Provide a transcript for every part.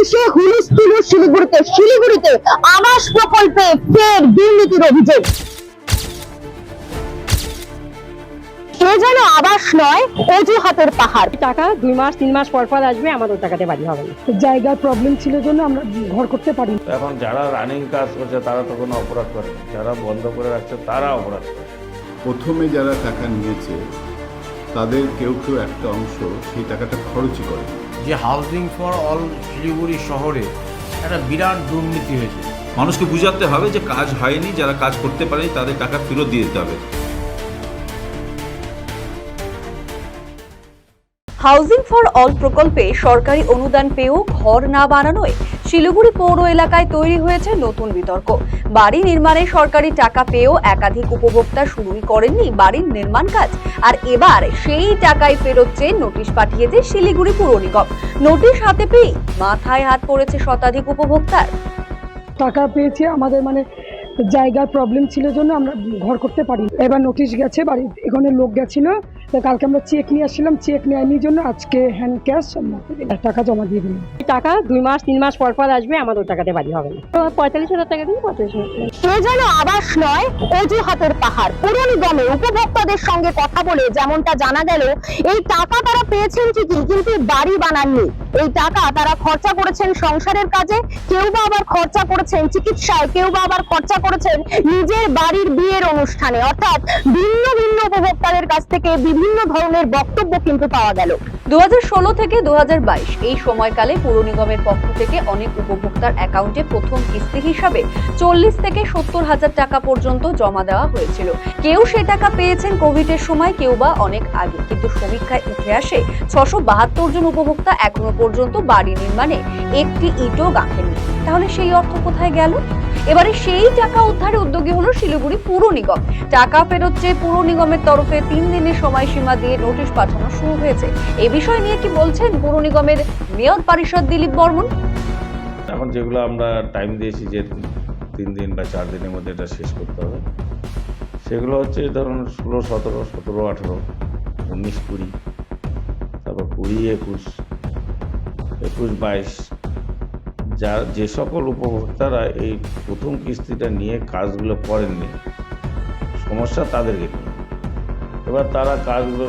কিসে হুলস্থুল শিলিগুড়িতে শিলিগুড়িতে আবাস প্রকল্পে ফের দুর্নীতির অভিযোগ। এ যেন আবাস নয় অজুহাতের পাহাড়। টাকা দুই মাস তিন মাস পর পর আসবে আমাদের টাকাতে বাড়ি হবে না। জায়গার প্রবলেম ছিল জন্য আমরা ঘর করতে পারি এখন যারা রানিং কাজ করছে তারা তো কোনো অপরাধ করে যারা বন্ধ করে রাখছে তারা অপরাধ করে। প্রথমে যারা টাকা নিয়েছে তাদের কেউ কেউ একটা অংশ সেই টাকাটা খরচই করে যে হাউজিং ফর অল শিলিগুড়ি শহরে একটা বিরাট দুর্নীতি হয়েছে। মানুষকে বুঝাতে হবে যে কাজ হয়নি, যারা কাজ করতে পারেনি তাদের টাকা ফেরত দিয়ে দিতে হবে। হাউজিং ফর অল প্রকল্পে সরকারি অনুদান পেয়েও ঘর না বানানোয় শিলিগুড়ি পৌর এলাকায় তৈরি হয়েছে নতুন বিতর্ক। বাড়ি নির্মাণে সরকারি টাকা পেয়েও একাধিক উপভোক্তা শুরুই করেননি বাড়ির নির্মাণ কাজ। আর এবার সেই টাকায় ফেরত চেয়ে নোটিশ পাঠিয়েছে শিলিগুড়ি পুর নিগম। নোটিশ হাতে পেয়ে মাথায় হাত পড়েছে শতাধিক উপভোক্তার। টাকা পেয়েছে আমাদের মানে জায়গার প্রবলেম ছিল জন্য আমরা ঘর করতে পারি এবার নোটিশ গেছে বাড়ি এখানে লোক গেছিল। তো কালকে আমরা চেক নিয়ে আসছিলাম চেক নেয়নি জন্য আজকে হ্যান্ড ক্যাশ টাকা জমা দিয়ে দিলাম। টাকা দুই মাস তিন মাস পর পর আসবে আমাদের টাকাতে বাড়ি হবে না। পঁয়তাল্লিশ হাজার টাকা দিন পঁয়তাল্লিশ হাজার টাকা। আবাস নয় অজুহাতের পাহাড়। পুর নিগমে উপভোক্তাদের সঙ্গে কথা বলে যেমনটা জানা গেল এই টাকা তারা পেয়েছেন ঠিকই কিন্তু বাড়ি বানাননি। এই টাকা তারা খরচা করেছেন সংসারের কাজে কেউ বা আবার খরচা করেছেন চিকিৎসায় কেউ বা আবার খরচা করেছেন নিজের বাড়ির বিয়ের অনুষ্ঠানে। অর্থাৎ ভিন্ন ভিন্ন উপভোক্তাদের কাছ থেকে বিভিন্ন ধরনের বক্তব্য কিন্তু পাওয়া গেল। দু থেকে দু এই সময়কালে পুর নিগমের পক্ষ থেকে অনেক উপভোক্তার অ্যাকাউন্টে প্রথম কিস্তি হিসাবে চল্লিশ থেকে সত্তর হাজার টাকা পর্যন্ত জমা দেওয়া হয়েছিল। কেউ সে টাকা পেয়েছেন কোভিডের সময়, কেউ বা অনেক আগে। কিন্তু সমীক্ষায় উঠে আসে, ছশো বাহাত্তর জন উপভোক্তা এখনও পর্যন্ত বাড়ি নির্মাণে একটি ইটও গাঁথেননি। তাহলে সেই অর্থ কোথায় গেল? এবারে সেই টাকা উদ্ধারে উদ্যোগী হলো শিলিগুড়ি পুর নিগম। টাকা ফেরত চেয়ে পুর নিগমের তরফে তিন দিনের সময়সীমা দিয়ে নোটিশ পাঠানো শুরু হয়েছে। এ বিষয় নিয়ে কি বলছেন পুর নিগমের মেয়র পরিষদ দিলীপ বর্মন? এখন যেগুলো আমরা টাইম দিয়েছি যে তিন দিন বা চার দিনের মধ্যে এটা শেষ করতে হবে, সেগুলো হচ্ছে ধরুন ষোলো, সতেরো সতেরো, আঠেরো, উনিশ, কুড়ি, তারপর কুড়ি, একুশ একুশ, বাইশ যা, যে সকল উপভোক্তারা এই প্রথম কিস্তিটা নিয়ে কাজগুলো করেননি, সমস্যা তাদেরকে এবার তারা কাজগুলো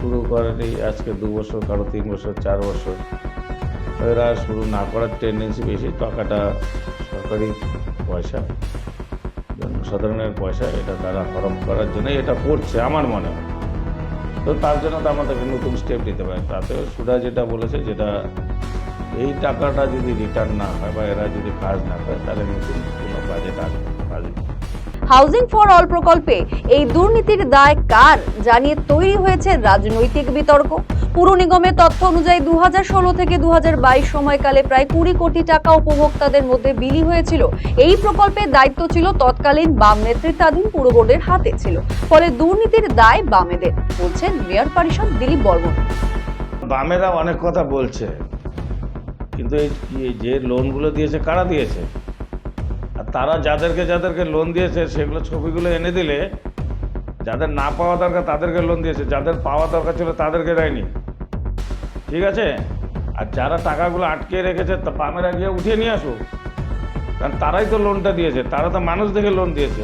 শুরু করেনি, আজকে দু বছর কারও তিন বছর, চার বছর। এরা শুরু না করার টেন্ডেন্সি বেশি, টাকাটা সরকারি পয়সা, জনসাধারণের পয়সা, এটা তারা হরপ করার জন্য এটা করছে, আমার মনে হয়। তো তার জন্য তো আমাদেরকে নতুন স্টেপ নিতে পারে তাতে সুধা যেটা বলেছে, যেটা এই টাকাটা যদি রিটার্ন না হয় বা এরা যদি কাজ না করে তাহলে নতুন কোনো বাজেট আসবে হাউজিং ফর অল প্রকল্পে এই দুর্নীতির দায় কার জানিয়ে তৈরি হয়েছে রাজনৈতিক বিতর্ক। পুর নিগমের তথ্য অনুযায়ী দু থেকে দু সময়কালে প্রায় কুড়ি কোটি টাকা উপভোক্তাদের মধ্যে বিলি হয়েছিল। এই প্রকল্পের দায়িত্ব ছিল তৎকালীন বাম নেতৃত্বাধীন পুর বোর্ডের হাতে ছিল। ফলে দুর্নীতির দায় বামেদের বলছেন মেয়র পরিষদ দিলীপ বর্মন। বামেরা অনেক কথা বলছে। কিন্তু এই যে লোনগুলো দিয়েছে, কারা দিয়েছে? আর তারা যাদেরকে যাদেরকে লোন দিয়েছে, সেগুলো ছবিগুলো এনে দিলে যাদের না পাওয়া দরকার, তাদেরকে লোন দিয়েছে। যাদের পাওয়া দরকার ছিল, তাদেরকে দেয়নি। ঠিক আছে? আর যারা টাকাগুলো আটকে রেখেছে, তা বামেরা গিয়ে উঠিয়ে নিয়ে আসুক। কারণ তারাই তো লোনটা দিয়েছে। তারা তো মানুষ দেখে লোন দিয়েছে।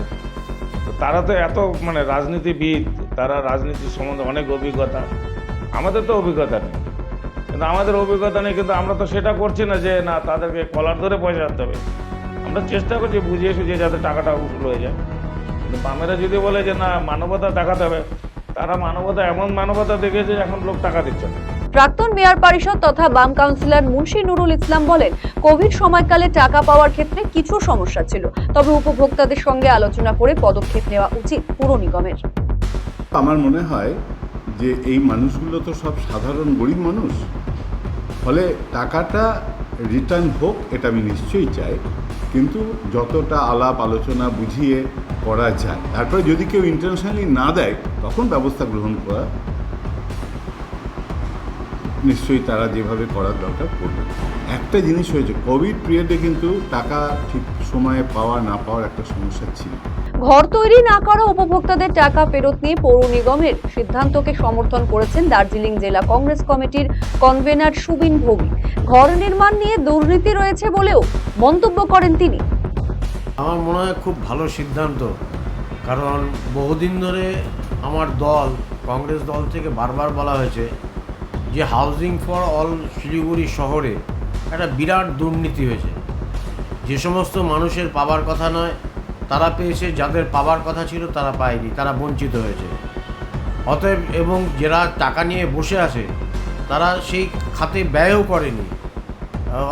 তো তারা তো এত মানে রাজনীতিবিদ, তারা রাজনীতির সম্বন্ধে অনেক অভিজ্ঞতা। আমাদের তো অভিজ্ঞতা নেই। কিন্তু আমাদের অভিজ্ঞতা নেই কিন্তু আমরা তো সেটা করছি না যে না তাদেরকে কলার ধরে পয়সা আনতে হবে। আমরা চেষ্টা করছি বুঝিয়ে সুঝিয়ে যাতে টাকাটা উসুল হয়ে যায় কিন্তু বামেরা যদি বলে যে না মানবতা দেখাতে হবে তারা মানবতা এমন মানবতা দেখেছে যে এখন লোক টাকা দিচ্ছে না। প্রাক্তন মেয়র পরিষদ তথা বাম কাউন্সিলর মুন্সি নুরুল ইসলাম বলেন কোভিড সময়কালে টাকা পাওয়ার ক্ষেত্রে কিছু সমস্যা ছিল তবে উপভোক্তাদের সঙ্গে আলোচনা করে পদক্ষেপ নেওয়া উচিত পুর নিগমের। আমার মনে হয় যে এই মানুষগুলো তো সব সাধারণ গরিব মানুষ। ফলে টাকাটা রিটার্ন হোক, এটা আমি নিশ্চয়ই চাই। কিন্তু যতটা আলাপ আলোচনা বুঝিয়ে করা যায়, তারপরে যদি কেউ ইন্টারন্যাশনালি না দেয়, তখন ব্যবস্থা গ্রহণ করা নিশ্চয়ই তারা যেভাবে করার দরকার করবে। একটা জিনিস হয়েছে কোভিড পিরিয়ডে কিন্তু টাকা ঠিক সময়ে পাওয়া না পাওয়ার একটা সমস্যা ছিল। ঘর তৈরি না করা উপভোক্তাদের টাকা ফেরত নিয়ে পৌর নিগমের সিদ্ধান্তকে সমর্থন করেছেন দার্জিলিং জেলা কংগ্রেস কমিটির কনভেনার সুবিন ভৌমিক। ঘর নির্মাণ নিয়ে দুর্নীতি রয়েছে বলেও মন্তব্য করেন তিনি। আমার মনে হয় খুব ভালো সিদ্ধান্ত, কারণ বহুদিন ধরে আমার দল, কংগ্রেস দল থেকে বারবার বলা হয়েছে যে হাউজিং ফর অল শিলিগুড়ি শহরে একটা বিরাট দুর্নীতি হয়েছে। যে সমস্ত মানুষের পাবার কথা নয় তারা পেয়েছে, যাদের পাবার কথা ছিল তারা পায়নি, তারা বঞ্চিত হয়েছে। অতএব এবং যারা টাকা নিয়ে বসে আছে, তারা সেই খাতে ব্যয়ও করেনি।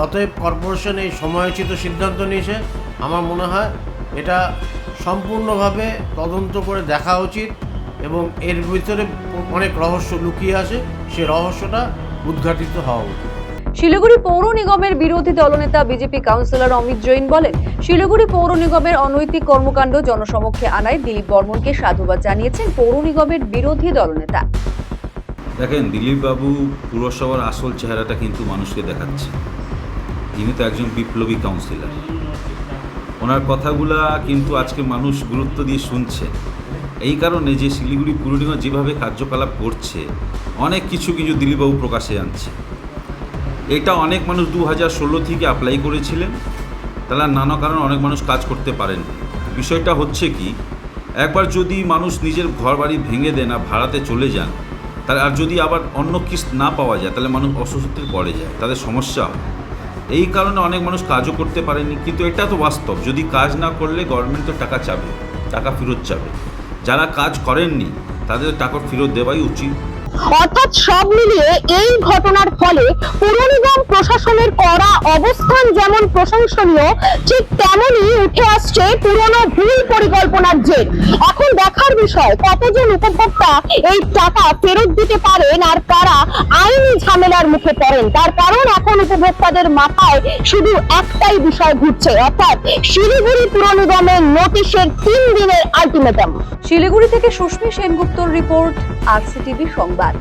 অতএব কর্পোরেশন এই সময়োচিত সিদ্ধান্ত নিয়েছে। আমার মনে হয় এটা সম্পূর্ণভাবে তদন্ত করে দেখা উচিত এবং এর ভিতরে অনেক রহস্য লুকিয়ে আছে। সে রহস্যটা উদ্ঘাটিত হওয়া উচিত। শিলিগুড়ি পৌর নিগমের বিরোধী দলনেতা বিজেপি কাউন্সিলর অমিত জৈন বলেন, শিলিগুড়ি পৌর নিগমের অনৈতিক কর্মকাণ্ড জনসমক্ষে আনায় দিলীপ বর্মনকে সাধুবাদ জানিয়েছেন পৌর নিগমের বিরোধী দলনেতা। দেখেন, দিলীপবাবু পুরসভার আসল চেহারাটা কিন্তু মানুষকে দেখাচ্ছে। তিনি তো একজন বিপ্লবী কাউন্সিলর। ওনার কথাগুলা কিন্তু আজকে মানুষ গুরুত্ব দিয়ে শুনছে। এই কারণে যে শিলিগুড়ি পুর নিগম যেভাবে কার্যকলাপ করছে, অনেক কিছু কিছু দিলীপবাবু প্রকাশে আনছে। এটা অনেক মানুষ দু হাজার ষোলো থেকে অ্যাপ্লাই করেছিলেন। তাহলে নানা কারণে অনেক মানুষ কাজ করতে পারেন। বিষয়টা হচ্ছে কি, একবার যদি মানুষ নিজের ঘর বাড়ি ভেঙে দেন আর ভাড়াতে চলে যান, তাহলে আর যদি আবার অন্য কিস্ত না পাওয়া যায়, তাহলে মানুষ অসুস্থতে পড়ে যায়, তাদের সমস্যা এই কারণে অনেক মানুষ কাজও করতে পারেনি, কিন্তু এটা তো বাস্তব। যদি কাজ না করলে গভর্নমেন্ট তো টাকা চাবে, টাকা ফেরত চাবে। যারা কাজ করেননি, তাদের টাকা ফেরত দেওয়াই উচিত। অর্থাৎ সব মিলিয়ে এই ঘটনার ফলে পুর নিগম প্রশাসনের করা অবস্থান যেমন প্রশংসনীয়, ঠিক তেমনই উঠে আসছে পুরনো ভুল পরিকল্পনার জের। এখন দেখার বিষয়, কতজন উপভোক্তা এই টাকা ফেরত দিতে পারেন আর কারা আইনি ঝামেলার মুখে পড়েন? তার কারণ এখন উপভোক্তাদের মাথায় শুধু একটাই বিষয় ঘুরছে, অর্থাৎ শিলিগুড়ি পুর নিগমের নোটিশের তিন দিনের আলটিমেটাম। শিলিগুড়ি থেকে সুস্মি সেনগুপ্তর রিপোর্ট আরসিটিভি সংবাদ।